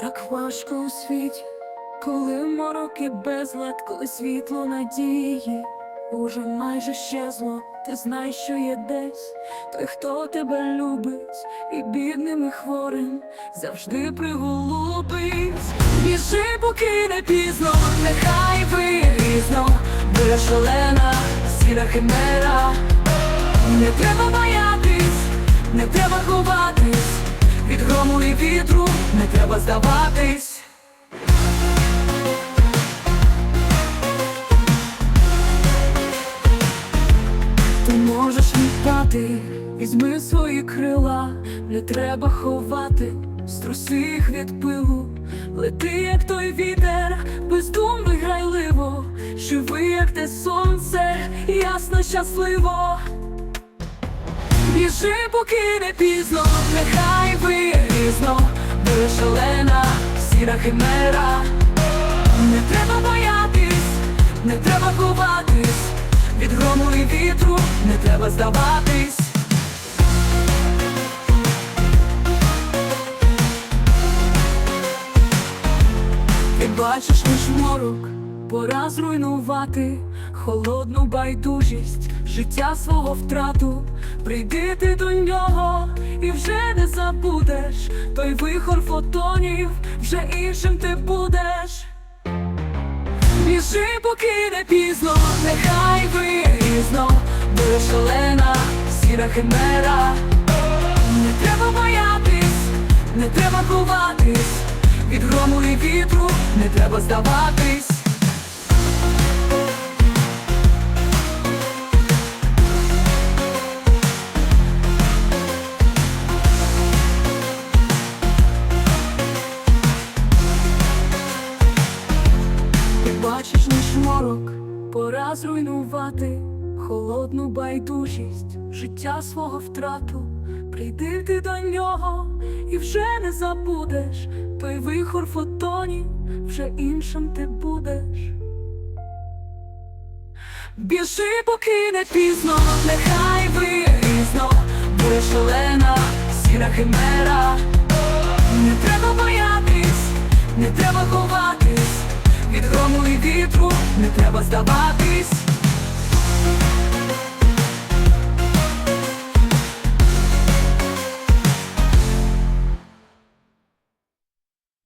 Так важко у світі, коли морок і безлад, коли світло надії уже майже щезло, ти знай, що є десь той, хто тебе любить, і бідним і хворим завжди приголубить. Біжи, поки не пізно, нехай вирізно, буде шалена, сіра химера. Не треба боятись, не треба ховатись, вітру не треба здаватись. Ти можеш літати, візьми свої крила, не треба ховати, струси їх від пилу, лети, як той вітер, бездумно й грайливо, живи, як те сонце, ясно, щасливо. Біжи, поки не пізно, нехай вирізно, буде шалена, сіра химера. Не треба боятись, не треба ховатись, від грому і вітру не треба здаватись. Ти бачиш лиш морок, пора зруйнувати холодну байдужість, життя свого втрату. Прийди ти до нього і вже не забудеш той вихор фотонів, вже іншим ти будеш. Біжи, поки не пізно, нехай вирізно, буде шалена, сіра химера. Не треба боятись, не треба ховатись, від грому і вітру не треба здаватись. Бачиш морок, пора зруйнувати холодну байдужість, життя свого втрату. Прийди ти до нього і вже не забудеш той вихор фотонів, вже іншим ти будеш. Біжи, поки не пізно, нехай вирізно, буде шалена, сіра химера. Не треба боятись, не треба ховатись, не треба здаватись.